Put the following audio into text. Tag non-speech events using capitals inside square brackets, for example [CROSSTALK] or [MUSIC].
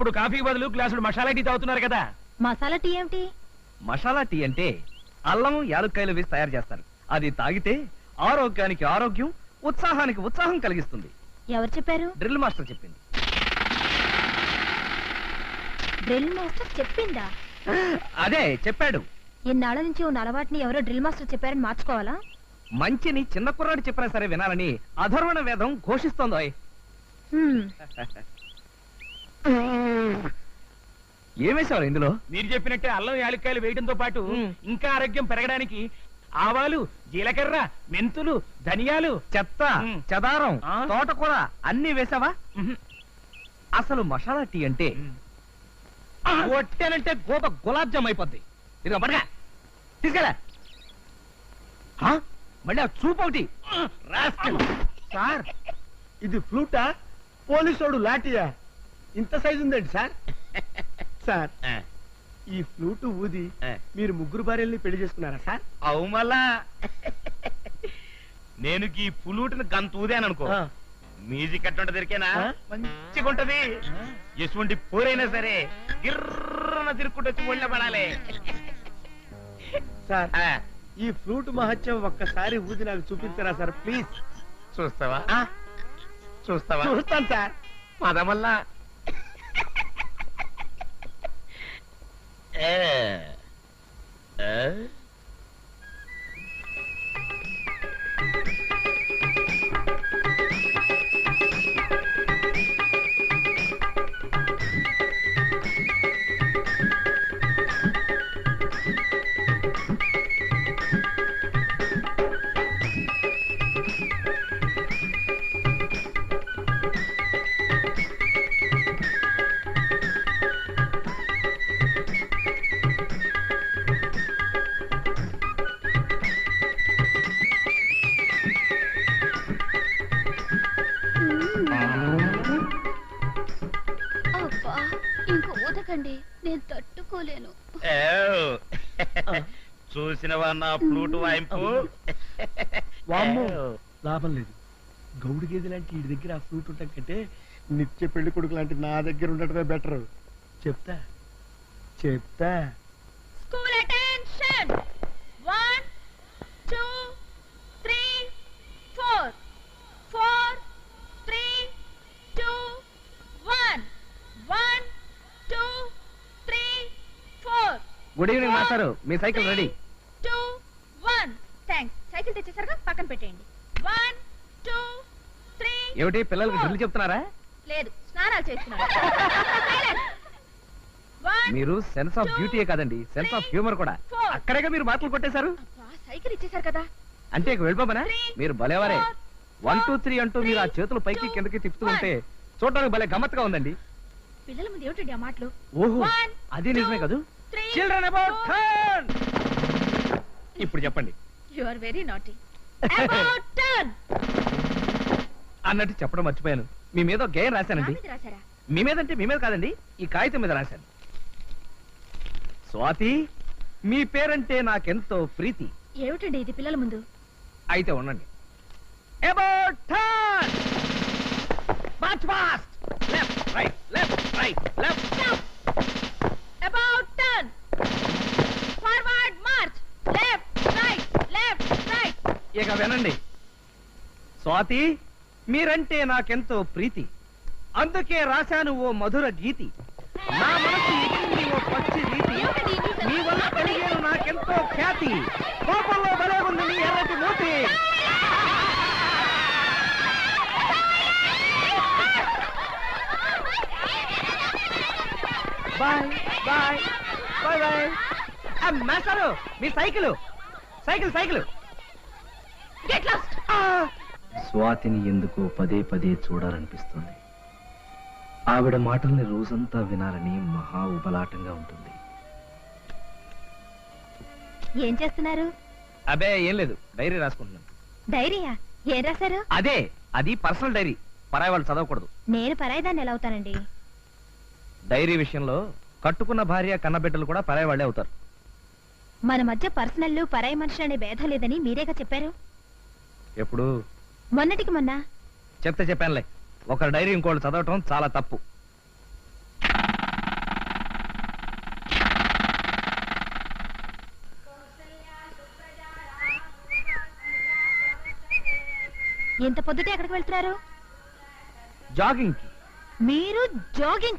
అప్పుడు కాఫీ బదులు గ్లాసుడు మసాలా టీ తాగుతున్నారు కదా. మసాలా టీ ఏమిటి? మసాలా టీ అంటే అల్లం యాలుక్కాయలు వేసి తయారు చేస్తారు. అది తాగితే ఆరోగ్యానికి ఆరోగ్యం ఉత్సాహానికి ఉత్సాహం కలిగిస్తుంది. ఎవరు చెప్పారు? డ్రిల్ మాస్టర్ చెప్పింది. డ్రిల్ మాస్టర్ చెప్పిందా? అదే చెప్పాడు. ఇన్నాళ్ళ నుంచి ఉన్న అలవాటుని ఎవరో డ్రిల్ మాస్టర్ చెప్పారని మార్చుకోవాలా? మంచిని చిన్న కుర్రాడు చెప్పినా సరే వినాలని అధర్వణ వేదం ఘోషిస్తోందో. [LAUGHS] ఏమేశారు ఇందులో మీరు చెప్పినట్టే అల్లం యాలక్కాయలు వేయడంతో పాటు. ఇంకా ఆరోగ్యం పెరగడానికి ఆవాలు జీలకర్ర మెంతులు ధనియాలు చెత్త. చెదారం? తోటకూర అన్ని వేసావా. అసలు మసాలా టీ అంటే ఆ, కొట్టానంటే గోప గులాబ్ జామ్ అయిపోద్ది ఇదిగో పడగా తీసుకెళ్ళా ఆ? మళ్ళీ ఆ చూపు ఒకటి రాస్కెల్. సార్ ఇది ఫ్లూటా పోలీసోడు లాఠీయా ఇంత సైజు ఉందండి సార్ [LAUGHS] సార్. ఈ ఫ్లూట్ ఊది. మీరు ముగ్గురు భార్యల్ని పెళ్ళి చేసుకున్నారా సార్? అవు మళ్ళా నేను ఈ పులూటిని గంత ఊదాననుకో. ఆ. మ్యూజిక్ ఎట్టుంట దొరికేనా? మంచిగా ఉంటది ఎటువంటి పోరైనా సరే గిర్రన తిరుక్కుంటూ వచ్చి ఒళ్ళో పడాలి. సార్ ఆ, ఈ ఫ్లూట్ మహత్యం ఒక్కసారి ఊది నాకు చూపించరా సార్ ప్లీజ్. చూస్తావా? చూస్తావా? చూస్తాను సార్. పదమల్లా. ఏ, ఏ? ఇంక ఊదకండి నేను తట్టుకోలేను. చూసినవా నా ఫ్లూట్ వాయింపు వామ్మో. ఏవ్. లాభం లేదు గౌడు గేదె లాంటి వీడి దగ్గర ఆ ఫ్లూట్ ఉండటం కంటే నిత్య పెళ్ళి కొడుకు లాంటి నా దగ్గర ఉండటమే బెటర్ చెప్తా చెప్తా school attention one two three four four three two one one two three four good evening మాస్టారు మీ cycle ready two one thanks cycle తెచ్చేసరిగా పక్కన పెట్టేయండి. వన్ టూ త్రీ ఏమిటి పిల్లలకి డ్రిల్ చెప్తున్నారా? లేదు స్నానాలు చేస్తున్నారు. మీరు సెన్స్ ఆఫ్ బ్యూటీయే కాదండి. సెన్స్ ఆఫ్ హ్యూమర్ కూడా. అక్కడేగా మీరు మాటలు కొట్టేశారు. సైకిల్ ఇచ్చేసారు కదా. అంటే ఇక వెళ్ళిపోమనా? మీరు భలేవారే. four, వన్ టూ త్రీ అంటూ మీరు ఆ చేతులు పైకి కిందకి తిప్పుతూ. ఉంటే చూడడానికి భలే గమ్మత్తుగా ఉందండి. పిల్లల ముందు ఏమిటండి ఆ మాటలు? ఓహో అది నిజమే కదూ? Children about. ఇప్పుడు చెప్పండి. You are very naughty about turn అన్నట్టు చెప్పడం మర్చిపోయాను. మీ మీద ఒక గేయం రాశానండి. రాశారా? మీ మీద అంటే మీ మీద కాదండి ఈ కాగితం మీద రాశాను. స్వాతి మీ పేరంటే నాకెంతో ప్రీతి. ఏమిటండి ఇది పిల్లల ముందు? అయితే ఉండండి. About turn march fast left right left right left about turn forward march left right left right ఇక వినండి. స్వాతి మీరంటే నాకెంతో ప్రీతి. అందుకే రాశాను ఓ మధుర గీతి. నా మనసు ఎక్కింది ఓ పచ్చి రీతి మీ వల్ల కలిగేను నాకెంతో ఖ్యాతి. కోపంలో బలే ఉంది నీ ఎర్రటి మూతి. Bye bye bye bye. మాస్టారు మీ cycle. Cycle cycle. Get lost స్వాతిని ఎందుకో పదే పదే చూడాలనిపిస్తుంది. ఆవిడ మాటల్ని రోజంతా వినాలని మహా ఉబలాటంగా ఉంటుంది. ఏం చేస్తున్నారు? అబే ఏం లేదు. డైరీ రాసుకుంటున్నాను. డైరీయా? ఏం రాశారు? అదే అది పర్సనల్ డైరీ. పరాయి వాళ్ళు చదవకూడదు. నేను పరాయిదాన్ని ఎలా అవుతానండి? డైరీ విషయంలో కట్టుకున్న భార్య కన్నబిడ్డలు కూడా పరాయి వాళ్ళే అవుతారు. మన మధ్య పర్సనల్ పరాయి మనుషులు అనే భేదం లేదని మీరేగా చెప్పారు? ఎప్పుడు? మొన్నటికి మొన్న. చెప్తే చెప్పానులే. ఒక డైరీ ఇంకోళ్ళు చదవటం చాలా తప్పు. ఎంత పొద్దుటే ఎక్కడికి వెళ్తున్నారు? జాగింగ్ మీరు జాగింగ్